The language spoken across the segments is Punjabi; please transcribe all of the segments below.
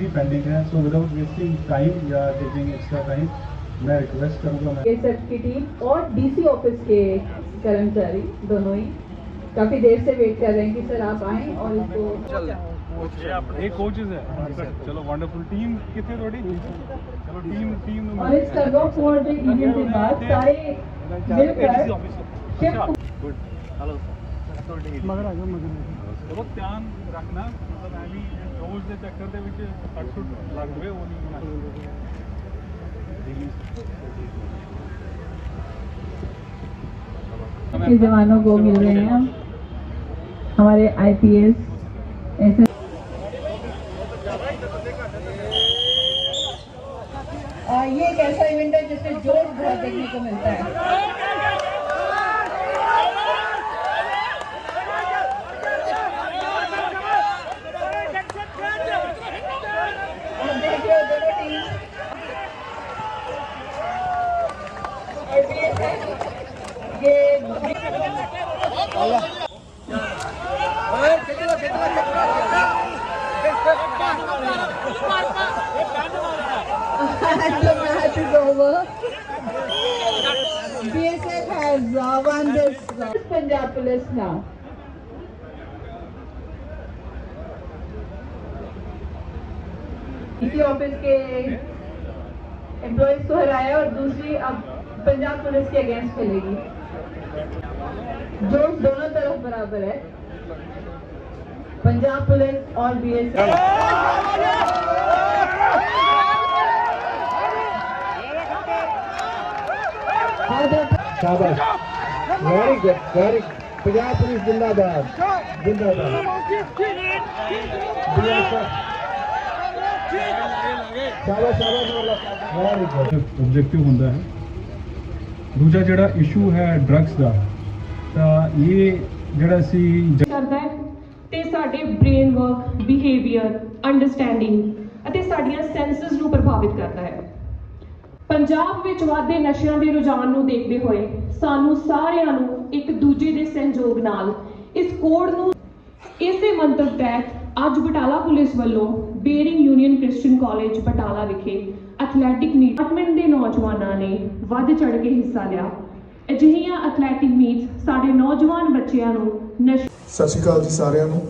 ही पेंडिंग है सो विदाउट वेस्टिंग टाइम या टेकिंग एक्स्ट्रा टाइम मैं रिक्वेस्ट करूँगा करूँगा एसएफ की टीम और डीसी ऑफ़िस के कर्मचारी दोनों ही काफ़ी देर से वेट कर रहे हैं कि सर आप आए और इसको एक कोचेस है। हाँ, चलो वंडरफुल टीम कितने थोड़ी? चलो टीम टीम और इसका गो 400 इंडियन के बाद सारे मिलकर गुड हेलो ਮਗਰ ਆ ਜਾ ਮਗਰ ਬਹੁਤ ਧਿਆਨ ਰੱਖਣਾ ਮਤਲਬ ਐ ਵੀ ਰੋਜ਼ ਦੇ ਚੱਕਰ ਦੇ ਵਿੱਚ ਸੱਟ ਸੁੱਟ ਲੱਗ ਜਵੇ ਉਹ ਨਹੀਂ ਹੋਣਾ के जवानों को मिल रहे हैं हमारे आईपीएस ऐसे आ, ये एक ऐसा इवेंट है जिसमें जोश बहुत देखने को मिलता है The. BSF has uh, won this. Uh, Punjab Police now. इसी ऑफ़िस के एम्प्लॉयज़ को हराया और दूसरी अब पंजाब पुलिस के अगेंस्ट खेलेगी जो दोनों तरफ़ बराबर है पंजाब पुलिस और बीएसएफ शाबाश very good very Punjab police जिंदाबाद जिंदाबाद BSF शाबाश शाबाश वेरी गुड ਆਬਜੈਕਟਿਵ ਹੁੰਦਾ ਹੈ ਦੂਜਾ ਜਿਹੜਾ ਇਸ਼ੂ ਹੈ ਡਰੱਗਸ ਦਾ ਤਾਂ ਇਹ ਜਿਹੜਾ ਸੀ ਕਰਦਾ ਹੈ ਤੇ ਸਾਡੇ ਬ੍ਰੇਨ ਵਰਕ ਬਿਹੇਵੀਅਰ ਅੰਡਰਸਟੈਂਡਿੰਗ ਅਤੇ ਸਾਡੀਆਂ ਸੈਂਸਸ ਨੂੰ ਪ੍ਰਭਾਵਿਤ ਕਰਦਾ ਹੈ। ਪੰਜਾਬ ਵਿੱਚ ਵਾਧੇ ਨਸ਼ਿਆਂ ਦੇ ਰੁਝਾਨ ਨੂੰ ਦੇਖਦੇ ਹੋਏ ਸਾਨੂੰ ਸਾਰਿਆਂ ਨੂੰ ਇੱਕ ਦੂਜੇ ਦੇ ਸਹਿਯੋਗ ਨਾਲ ਇਸ ਕੋਡ ਨੂੰ ਇਸੇ ਮੰਤਵ ਤਹਿਤ ਅੱਜ ਬਟਾਲਾ ਪੁਲਿਸ ਵੱਲੋਂ Baring union Christian college Batala ਵਿਖੇ ਐਥਲੈਟਿਕ ਮੀਟ ਡਿਪਾਰਟਮੈਂਟ ਦੇ ਨੌਜਵਾਨਾਂ ਨੇ ਵੱਧ ਚੜ੍ਹ ਕੇ ਹਿੱਸਾ ਲਿਆ। ਅਜਿਹੀਆਂ ਐਥਲੈਟਿਕ ਮੀਟਸ ਸਾਡੇ ਨੌਜਵਾਨ ਬੱਚਿਆਂ ਨੂੰ ਨਸ਼ੇ ਸਤਿ ਸ਼੍ਰੀ ਅਕਾਲ ਜੀ ਸਾਰਿਆਂ ਨੂੰ।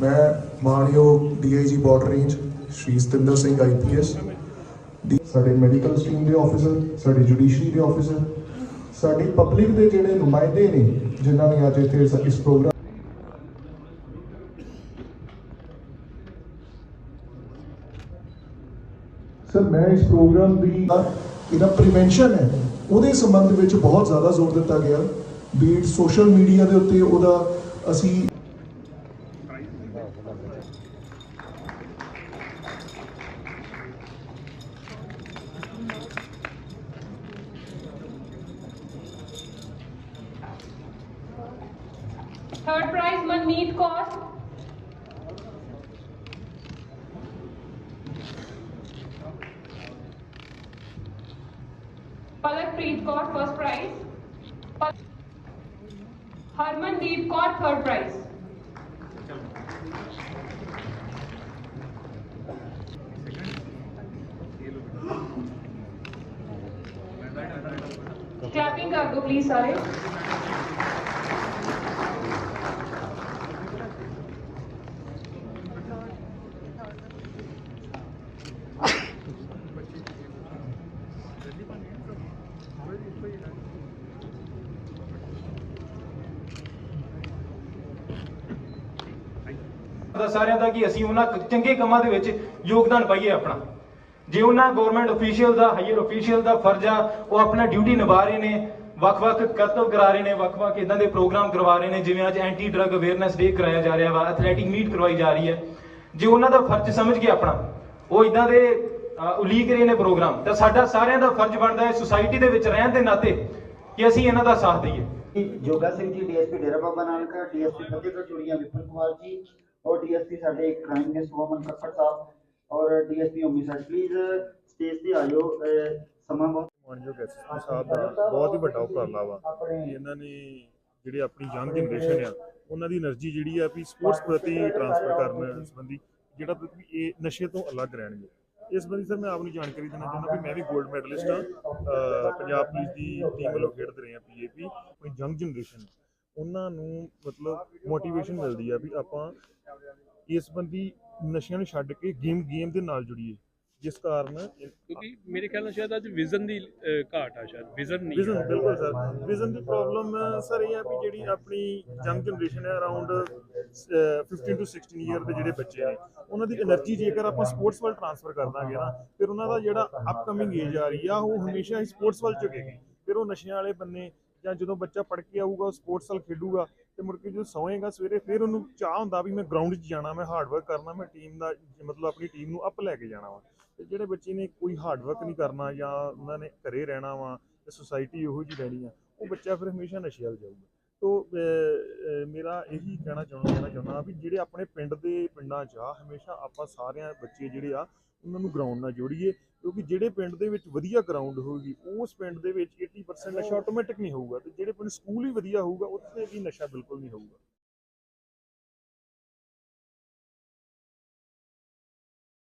ਮੈਂ ਮਾਨਯੋਗ DIG border range Shri Satinder Singh IPS ਸਾਡੇ ਮੈਡੀਕਲ ਸਟਰੀਮ ਦੇ ਆਫੀਸਰ ਸਾਡੇ ਜੁਡੀਸ਼ਰੀ ਦੇ ਆਫੀਸਰ ਸਾਡੀ ਪਬਲਿਕ ਦੇ ਜਿਹੜੇ ਨੁਮਾਇੰਦੇ ਨੇ, ਜਿਨ੍ਹਾਂ ਨੇ ਅੱਜ ਇੱਥੇ ਇਸ- ਪ੍ਰੋਗਰਾਮ ਸਰ, ਮੈਂ ਇਸ ਪ੍ਰੋਗਰਾਮ ਦੀ ਇਹਦਾ ਪ੍ਰੀਵੈਂਸ਼ਨ ਹੈ। ਉਹਦੇ ਸੰਬੰਧ ਵਿੱਚ ਬਹੁਤ ਜ਼ਿਆਦਾ ਜ਼ੋਰ ਦਿੱਤਾ ਗਿਆ। ਬੀਟ ਸੋਸ਼ਲ ਮੀਡੀਆ ਦੇ ਉੱਤੇ ਉਹਦਾ ਅਸੀਂ third prize Manmeet Kaur Palakpreet Kaur first prize Harmandeep Kaur third prize clapping कर दो प्लीज़ सारे. ਦਾ ਸਾਰਿਆਂ ਦਾ ਕਿ ਅਸੀਂ ਉਹਨਾਂ ਚੰਗੇ ਕੰਮਾਂ ਦੇ ਵਿੱਚ ਯੋਗਦਾਨ ਪਾਈਏ ਆਪਣਾ। ਜੇ ਉਹਨਾਂ ਗਵਰਨਮੈਂਟ ਅਫੀਸ਼ੀਅਲ ਦਾ ਹਾਇਰ ਅਫੀਸ਼ੀਅਲ ਦਾ ਫਰਜ਼ ਆ, ਉਹ ਆਪਣਾ ਡਿਊਟੀ ਨਿਭਾ ਰਹੇ ਨੇ, ਵੱਖ-ਵੱਖ ਕਰਤੱਵ ਕਰਾ ਰਹੇ ਨੇ, ਵੱਖ-ਵੱਖ ਇਦਾਂ ਦੇ ਪ੍ਰੋਗਰਾਮ ਕਰਵਾ ਰਹੇ ਨੇ, ਜਿਵੇਂ ਅੱਜ ਐਂਟੀ ਡਰੱਗ ਅਵੇਅਰਨੈਸ ਡੇ ਕਰਾਇਆ ਜਾ ਰਿਹਾ ਵਾ ਐਥਲੈਟਿਕ ਮੀਟ ਕਰਵਾਈ ਜਾ ਰਹੀ ਹੈ। ਜੇ ਉਹਨਾਂ ਦਾ ਫਰਜ਼ ਸਮਝ ਕੇ ਆਪਣਾ, ਉਹ ਇਦਾਂ ਦੇ ਉਲੀਕ ਰਹੇ ਨੇ ਪ੍ਰੋਗਰਾਮ ਤਾਂ ਸਾਡਾ ਸਾਰਿਆਂ ਦਾ ਫਰਜ਼ ਬਣਦਾ ਹੈ ਸੁਸਾਇਟੀ ਦੇ ਵਿੱਚ ਰਹਿਣ ਦੇ ਨਾਤੇ ਕਿ ਅਸੀਂ ਇਹਨਾਂ ਦਾ ਸਾਥ ਦਈਏ। ਜੋਗਾ ਸਿੰਘ ਜੀ, ਡੀਐਸਪੀ ਡੇਰਾ ਬਾਬਾ ਨਾਨਕ, ਡੀਐਸਪੀ ਫਤਿਹਗੜ੍ਹ ਚੂੜੀਆਂ ਵਿਪਨ ਕੁਮਾਰ ਜੀ ਔਰ ਡੀਐਸਪੀ ਸਾਡੇ ਕ੍ਰਾਈਮ ਨੇ ਸੁਮਨ ਕੱਕੜ ਸਾਹਿਬ, ਔਰ DSP Umi sir please stage ਤੇ ਆਇਓ ਸਮਾਂ ਬਹੁਤ ਮਾਨਯੋਗ ਐਸਐਸਪੀ ਸਾਹਿਬ ਦਾ ਬਹੁਤ ਹੀ ਵੱਡਾ ਉਪਰਾਲਾ ਵਾ। ਕਿ ਇਹਨਾਂ ਨੇ ਜਿਹੜੇ ਆਪਣੀ ਯੰਗ ਜਨਰੇਸ਼ਨ ਆ, ਉਹਨਾਂ ਦੀ એનર્ਜੀ ਜਿਹੜੀ ਆ ਵੀ ਸਪੋਰਟਸ ਪ੍ਰਤੀ ਟ੍ਰਾਂਸਫਰ ਕਰਨ ਸੰਬੰਧੀ, ਜਿਹੜਾ ਇਹ ਨਸ਼ੇ ਤੋਂ ਅਲੱਗ ਰਹਿਣਗੇ। ਇਸ ਬੰਦੀ ਸਰ, ਮੈਂ ਆਪ ਨੂੰ ਜਾਣਕਾਰੀ ਦੇਣਾ ਚਾਹੁੰਦਾ ਵੀ ਮੈਂ ਵੀ 골ਡ ਮੈਡਲਿਸਟ ਆ ਪੰਜਾਬ ਪੁਲਿਸ ਦੀ ਟੀਮ ਵੱਲੋਂ ਖੇਡਦੇ ਰਹੇ ਆ ਪੀਏਪੀ ਕੋਈ ਯੰਗ ਜਨਰੇਸ਼ਨ ਉਹਨਾਂ ਨੂੰ ਮਤਲਬ ਮੋਟੀਵੇਸ਼ਨ ਮਿਲਦੀ ਆ ਵੀ ਆਪਾਂ ਇਸ ਬੰਦੀ ਨਸ਼ਿਆਂ ਨੂੰ ਛੱਡ ਕੇ ਗੇਮ ਗੇਮ ਦੇ ਨਾਲ ਜੁੜੀਏ ਜਿਸ ਕਾਰਨ ਕਿਉਂਕਿ ਮੇਰੇ ਖਿਆਲ ਨਾਲ ਸ਼ਾਇਦ ਅੱਜ ਵਿਜ਼ਨ ਦੀ ਘਾਟ ਆ ਸ਼ਾਇਦ ਵਿਜ਼ਨ ਨਹੀਂ ਵਿਜ਼ਨ ਬਿਲਕੁਲ ਸਰ। ਵਿਜ਼ਨ ਦੀ ਪ੍ਰੋਬਲਮ ਸਰ ਇਹ ਆ ਵੀ ਜਿਹੜੀ ਆਪਣੀ ਯੰਗ ਜਨਰੇਸ਼ਨ ਹੈ ਅਰਾਊਂਡ 15 ਟੂ 16 ਇਅਰ ਦੇ ਜਿਹੜੇ ਬੱਚੇ ਨੇ ਉਹਨਾਂ ਦੀ એનર્ਜੀ ਜੇਕਰ ਆਪਾਂ ਸਪੋਰਟਸ ਵੱਲ ਟ੍ਰਾਂਸਫਰ ਕਰ ਨਾ ਫਿਰ ਉਹਨਾਂ ਦਾ ਜਿਹੜਾ ਅਪਕਮਿੰਗ ਏਜ ਆ ਰਹੀ ਆ ਉਹ ਹਮੇਸ਼ਾ ਹੀ ਸਪੋਰਟਸ ਵੱਲ ਝੁਕੇਗੀ। ਫਿਰ ਉਹ ਨਸ਼ਿਆਂ ਵਾਲੇ ਬੰਨੇ ਜਾਂ ਜਦੋਂ ਬੱਚਾ ਪੜ੍ਹ ਕੇ ਆਊਗਾ, ਉਹ ਸਪੋਰਟਸ ਨਾਲ ਖੇਡੂਗਾ, ਤੇ ਮੁੜ ਕੇ ਜਦੋਂ ਸੌਏਗਾ ਸਵੇਰੇ, ਫਿਰ ਉਹਨੂੰ ਚਾਹ ਹੁੰਦਾ ਵੀ ਮੈਂ ਗਰਾਊਂਡ 'ਚ ਜਾਣਾ, ਮੈਂ ਹਾਰਡ ਵਰਕ ਕਰਨਾ, ਮੈਂ ਟੀਮ ਦਾ, ਮਤਲਬ ਆਪਣੀ ਟੀਮ ਨੂੰ ਅਪ ਲੈ ਕੇ ਜਾਣਾ ਵਾ। ਤੇ ਜਿਹੜੇ ਬੱਚੇ ਨੇ ਕੋਈ ਹਾਰਡ ਵਰਕ ਨਹੀਂ ਕਰਨਾ ਜਾਂ ਉਹਨਾਂ ਨੇ ਘਰੇ ਰਹਿਣਾ ਵਾ, ਤੇ ਸੁਸਾਇਟੀ ਉਹੋ ਜਿਹੀ ਰਹਿਣੀ ਆ, ਉਹ ਬੱਚਾ ਫਿਰ ਹਮੇਸ਼ਾ ਨਸ਼ੇ ਵੱਲ ਜਾਊਗਾ। ਤੋ ਮੇਰਾ ਇਹੀ ਕਹਿਣਾ ਚਾਹੁੰਦਾ ਕਹਿਣਾ ਚਾਹੁੰਦਾ ਵੀ ਜਿਹੜੇ ਆਪਣੇ ਪਿੰਡ ਦੇ ਪਿੰਡਾਂ 'ਚ ਆ, ਹਮੇਸ਼ਾ ਆਪਾਂ ਸਾਰਿਆਂ ਬੱਚੇ ਜਿਹੜੇ ਆ ਉਹਨਾਂ ਨੂੰ ਗਰਾਊਂਡ ਨਾਲ ਜੋੜੀਏ ਕਿਉਂਕਿ ਜਿਹੜੇ ਪਿੰਡ ਦੇ ਵਿੱਚ ਵਧੀਆ ਗਰਾਊਂਡ ਹੋਊਗੀ ਉਸ ਪਿੰਡ ਦੇ ਵਿੱਚ 80% ਨਸ਼ਾ ਆਟੋਮੈਟਿਕ ਨਹੀਂ ਹੋਊਗਾ ਤੇ ਜਿਹੜੇ ਪਿੰਡ ਸਕੂਲ ਹੀ ਵਧੀਆ ਹੋਊਗਾ ਉੱਥੇ ਵੀ ਨਸ਼ਾ ਬਿਲਕੁਲ ਨਹੀਂ ਹੋਊਗਾ।